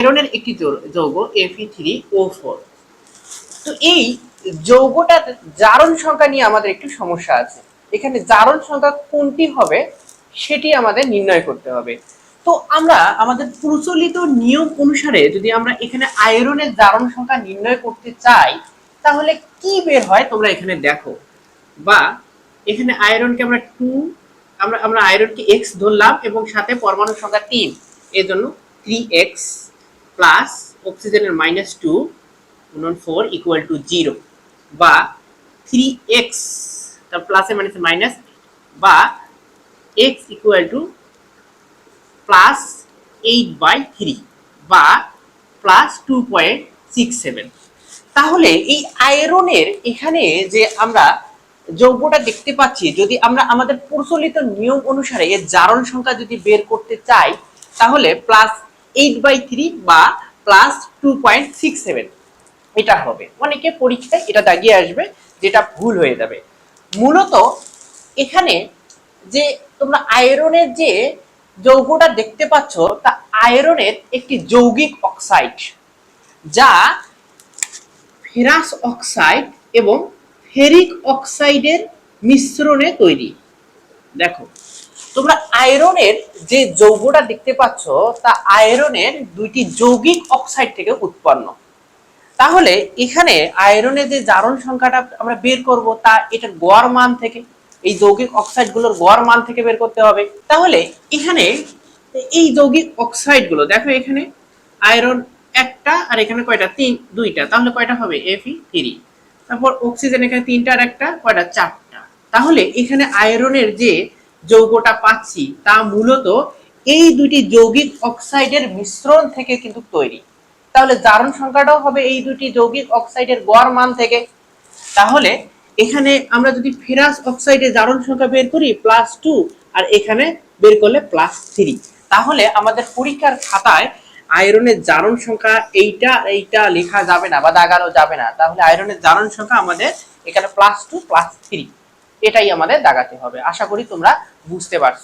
আয়রনের একটি যৌগ এফি থ্রি ও ফোর তো এই যৌগটার জারণ সংখ্যা নিয়ে আমাদের একটু সমস্যা আছে। এখানে জারণ সংখ্যা কোনটি হবে সেটি আমাদের নির্ণয় করতে হবে। তো আমরা আমাদের প্রচলিত নিয়ম অনুসারে যদি আমরা এখানে আয়রনের জারণ সংখ্যা নির্ণয় করতে চাই, তাহলে কি বের হয় তোমরা এখানে দেখো। বা এখানে আয়রনকে আমরা টু আমরা আমরা আয়রনকে এক্স ধরলাম এবং সাথে পরমাণু সংখ্যা তিন। এর জন্য থ্রি এক্স প্লাস অক্সিজেনের মাইনাস টু গুণন ফোর ইকুয়াল টু জিরো বা থ্রি এক্স তার প্লাসে মাইনাসে মাইনাস বা X equal to plus eight by three বা plus two point six seven তাহলে এই আয়রনের এখানে যে আমরা যৌগটা দেখতে পাচ্ছি, যদি আমরা আমাদের প্রচলিত নিয়ম অনুসারে এর জারণ সংখ্যা যদি বের করতে চাই, তাহলে প্লাস এইট বাই থ্রি বা plus two point six seven এটা হবে। অনেকে পরীক্ষায় এটা দাগিয়ে আসবে, যেটা ভুল হয়ে যাবে। মূলত এখানে যে তোমরা আয়রনের যে যৌগটা দেখতে পাচ্ছ, তা আয়রনের একটি যৌগিক অক্সাইড যা ফেরাস অক্সাইড এবং ফেরিক অক্সাইডের মিশ্রণে তৈরি। দেখো তোমরা আয়রনের যে যৌগটা দেখতে পাচ্ছ, তা আয়রনের দুইটি যৌগিক অক্সাইড থেকে উৎপন্ন। তাহলে এখানে আয়রনের যে জারণ সংখ্যাটা আমরা বের করব, তা এটা গড় মান থেকে, এই যৌগিক অক্সাইডগুলোর গড় মান থেকে বের করতে হবে। তাহলে এখানে এই যৌগিক অক্সাইডগুলো দেখো এখানে আয়রন একটা আর এখানে কয়টা? তিন, দুইটা। তাহলে কয়টা হবে? এফি থ্রি তারপর অক্সিজেন এখানে তিনটা আর একটা, কয়টা? চারটা। তাহলে এখানে আয়রনের যে যৌগটা পাচ্ছি, তা মূলত এই দুটি যৌগিক অক্সাইডের মিশ্রণ থেকে কিন্তু তৈরি। তাহলে জারণ সংখ্যাটাও হবে এই দুটি যৌগিক অক্সাইডের গড় মান থেকে। তাহলে এখানে আমরা যদি ফেরাস অক্সাইডের জারণ সংখ্যা বের করি প্লাস টু আর এখানে বের করলে প্লাস থ্রি তাহলে আমাদের পরীক্ষার খাতায় আয়রনের জারণ সংখ্যা এইটা এইটা লেখা যাবে না বা দাগানো যাবে না। তাহলে আয়রনের জারণ সংখ্যা আমাদের এখানে প্লাস টু প্লাস থ্রি এটাই আমাদের দাগাতে হবে। আশা করি তোমরা বুঝতে পারছ।